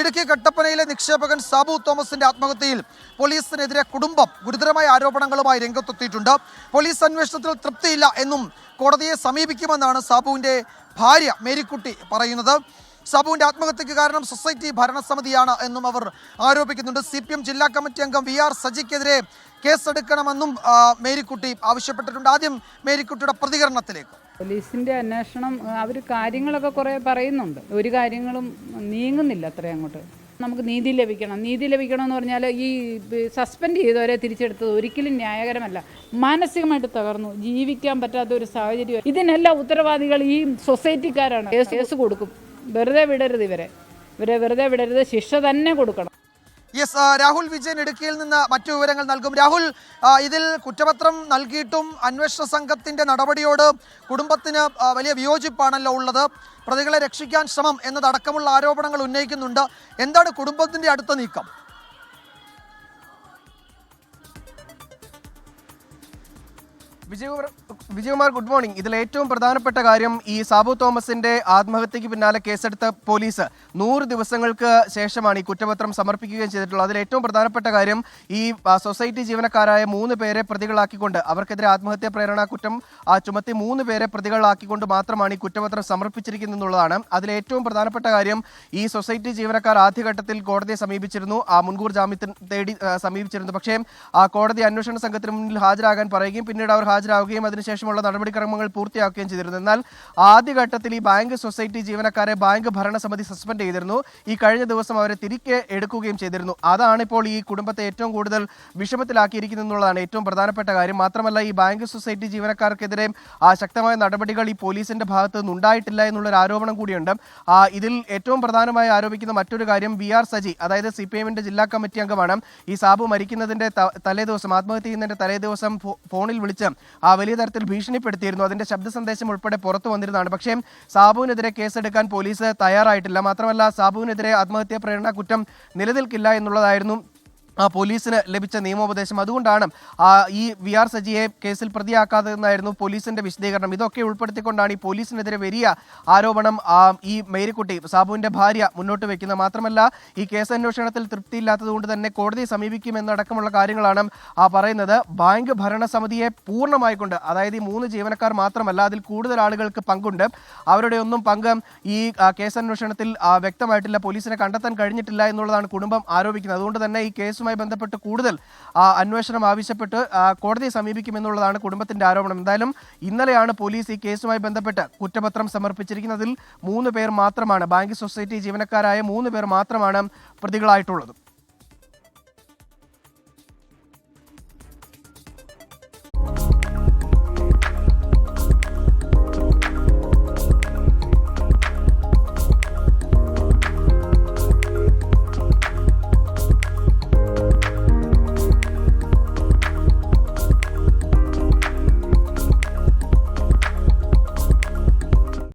ഇടുക്കി കട്ടപ്പനയിലെ നിക്ഷേപകൻ സാബു തോമസിന്റെ ആത്മഹത്യയിൽ പോലീസിനെതിരെ കുടുംബം ഗുരുതരമായ ആരോപണങ്ങളുമായി രംഗത്തെത്തിയിട്ടുണ്ട്. പോലീസ് അന്വേഷണത്തിൽ തൃപ്തിയില്ല എന്നും കോടതിയെ സമീപിക്കുമെന്നാണ് സാബുവിന്റെ ഭാര്യ മേരിക്കുട്ടി പറയുന്നത്. സാബുവിന്റെ ആത്മഹത്യക്ക് കാരണം സൊസൈറ്റി ഭരണസമിതിയാണ് എന്നും അവർ ആരോപിക്കുന്നുണ്ട്. സി പി എം ജില്ലാ കമ്മിറ്റി അംഗം വി ആർ സജിക്കെതിരെ കേസെടുക്കണമെന്നും മേരിക്കുട്ടി ആവശ്യപ്പെട്ടിട്ടുണ്ട്. ആദ്യം മേരിക്കുട്ടിയുടെ പ്രതികരണത്തിലേക്ക്. പോലീസിന്റെ അന്വേഷണം അവർ കാര്യങ്ങളൊക്കെ കുറേ പറയുന്നുണ്ട്. ഒരു കാര്യങ്ങളും നീങ്ങുന്നില്ല അത്രയും അങ്ങോട്ട്. നമുക്ക് നീതി ലഭിക്കണം. നീതി ലഭിക്കണം എന്ന് പറഞ്ഞാൽ ഈ സസ്പെൻഡ് ചെയ്തവരെ തിരിച്ചെടുത്തത് ഒരിക്കലും ന്യായകരമല്ല. മാനസികമായിട്ട് തകർന്നു. ജീവിക്കാൻ പറ്റാത്ത ഒരു സാഹചര്യം. ഇതിനെല്ലാം ഉത്തരവാദികൾ ഈ സൊസൈറ്റിക്കാരാണ്. കേസ് കൊടുക്കും. വെറുതെ വിടരുത് ഇവരെ. ഇവരെ വെറുതെ വിടരുത്. ശിക്ഷ തന്നെ കൊടുക്കണം. യെസ് രാഹുൽ വിജയൻ ഇടുക്കിയിൽ നിന്ന് മറ്റു വിവരങ്ങൾ നൽകും. രാഹുൽ ഇതിൽ കുറ്റപത്രം നൽകിയിട്ടും അന്വേഷണ സംഘത്തിന്റെ നടപടിയോട് കുടുംബത്തിന് വലിയ വിയോജിപ്പാണല്ലോ ഉള്ളത്. പ്രതികളെ രക്ഷിക്കാൻ ശ്രമം എന്നതടക്കമുള്ള ആരോപണങ്ങൾ ഉന്നയിക്കുന്നുണ്ട്. എന്താണ് കുടുംബത്തിന്റെ അടുത്ത നീക്കം? വിജയകുമാർ വിജയകുമാർ ഗുഡ് മോർണിംഗ് ഇതിൽ ഏറ്റവും പ്രധാനപ്പെട്ട കാര്യം ഈ സാബു തോമസിന്റെ ആത്മഹത്യക്ക് പിന്നാലെ കേസെടുത്ത പോലീസ്. നൂറ് ദിവസങ്ങൾക്ക് ശേഷമാണ് ഈ കുറ്റപത്രം സമർപ്പിക്കുകയും ചെയ്തിട്ടുള്ളത്. അതിൽ ഏറ്റവും പ്രധാനപ്പെട്ട കാര്യം ഈ സൊസൈറ്റി ജീവനക്കാരായ മൂന്ന് പേരെ പ്രതികളാക്കിക്കൊണ്ട് അവർക്കെതിരെ ആത്മഹത്യാ പ്രേരണ കുറ്റം ചുമത്തി മൂന്ന് പേരെ പ്രതികളാക്കിക്കൊണ്ട് മാത്രമാണ് ഈ കുറ്റപത്രം സമർപ്പിച്ചിരിക്കുന്നത് എന്നുള്ളതാണ് അതിൽ ഏറ്റവും പ്രധാനപ്പെട്ട കാര്യം ഈ സൊസൈറ്റി ജീവനക്കാർ ആദ്യഘട്ടത്തിൽ കോടതിയെ സമീപിച്ചിരുന്നു. ആ മുൻകൂർ ജാമ്യത്തിന് തേടി സമീപിച്ചിരുന്നു. പക്ഷേ ആ കോടതി അന്വേഷണ സംഘത്തിന് മുന്നിൽ ഹാജരാകാൻ പറയുകയും പിന്നീട് അവർ ഹാജരാകുകയും അതിനുശേഷമുള്ള നടപടിക്രമങ്ങൾ പൂർത്തിയാക്കുകയും ചെയ്തിരുന്നു. എന്നാൽ ആദ്യഘട്ടത്തിൽ ഈ ബാങ്ക് സൊസൈറ്റി ജീവനക്കാരെ ബാങ്ക് ഭരണസമിതി സസ്പെൻഡ് ചെയ്തിരുന്നു. ഈ കഴിഞ്ഞ ദിവസം അവരെ തിരികെ എടുക്കുകയും ചെയ്തിരുന്നു. അതാണ് ഇപ്പോൾ ഈ കുടുംബത്തെ ഏറ്റവും കൂടുതൽ വിഷമത്തിലാക്കിയിരിക്കുന്നത് എന്നുള്ളതാണ് ഏറ്റവും പ്രധാനപ്പെട്ട കാര്യം. മാത്രമല്ല ഈ ബാങ്ക് സൊസൈറ്റി ജീവനക്കാർക്കെതിരെ ശക്തമായ നടപടികൾ ഈ പോലീസിന്റെ ഭാഗത്ത് നിന്ന് ഉണ്ടായിട്ടില്ല എന്നുള്ളൊരു ആരോപണം കൂടിയുണ്ട്. ഇതിൽ ഏറ്റവും പ്രധാനമായി ആരോപിക്കുന്ന മറ്റൊരു കാര്യം വി ആർ സജി അതായത് സി പി എമ്മിന്റെ ജില്ലാ കമ്മിറ്റി അംഗമാണ്. ഈ സാബു മരിക്കുന്നതിന്റെ തലേദിവസം ആത്മഹത്യ ചെയ്യുന്നതിന്റെ തലേദിവസം ഫോണിൽ വിളിച്ച് വലിയ തരത്തിൽ ഭീഷണിപ്പെടുത്തിയിരുന്നു. അതിന്റെ ശബ്ദ സന്ദേശം ഉൾപ്പെടെ പുറത്തു വന്നിരുന്നതാണ്. പക്ഷേ സാബുവിനെതിരെ കേസെടുക്കാൻ പോലീസ് തയ്യാറായിട്ടില്ല. മാത്രമല്ല സാബുവിനെതിരെ ആത്മഹത്യാ പ്രേരണ കുറ്റം നിലനിൽക്കില്ല എന്നുള്ളതായിരുന്നു ആ പോലീസിന് ലഭിച്ച നിയമോപദേശം. അതുകൊണ്ടാണ് ഈ വി ആർ സജിയെ കേസിൽ പ്രതിയാക്കാതെന്നായിരുന്നു പോലീസിന്റെ വിശദീകരണം. ഇതൊക്കെ ഉൾപ്പെടുത്തിക്കൊണ്ടാണ് ഈ പോലീസിനെതിരെ വലിയ ആരോപണം ഈ മേരിക്കുട്ടി സാബുവിന്റെ ഭാര്യ മുന്നോട്ട് വെക്കുന്നത്. മാത്രമല്ല ഈ കേസ് അന്വേഷണത്തിൽ തൃപ്തിയില്ലാത്തതുകൊണ്ട് തന്നെ കോടതിയെ സമീപിക്കുമെന്നടക്കമുള്ള കാര്യങ്ങളാണ് പറയുന്നത്. ബാങ്ക് ഭരണസമിതിയെ പൂർണമായിക്കൊണ്ട് അതായത് ഈ മൂന്ന് ജീവനക്കാർ മാത്രമല്ല അതിൽ കൂടുതൽ ആളുകൾക്ക് പങ്കുണ്ട്. അവരുടെ ഒന്നും പങ്ക് ഈ കേസ് അന്വേഷണത്തിൽ വ്യക്തമായിട്ടില്ല. പോലീസിനെ കണ്ടെത്താൻ കഴിഞ്ഞിട്ടില്ല എന്നുള്ളതാണ് കുടുംബം ആരോപിക്കുന്നത്. അതുകൊണ്ട് തന്നെ ഈ കേസുമായി ബന്ധപ്പെട്ട് കൂടുതൽ അന്വേഷണം ആവശ്യപ്പെട്ട് കോടതിയെ സമീപിക്കുമെന്നുള്ളതാണ് കുടുംബത്തിന്റെ ആരോപണം. എന്തായാലും ഇന്നലെയാണ് പോലീസ് ഈ കേസുമായി ബന്ധപ്പെട്ട് കുറ്റപത്രം സമർപ്പിച്ചിരിക്കുന്നതിൽ മൂന്ന് പേർ മാത്രമാണ് ബാങ്ക് സൊസൈറ്റി ജീവനക്കാരായ മൂന്ന് പേർ മാത്രമാണ് പ്രതികളായിട്ടുള്ളത്.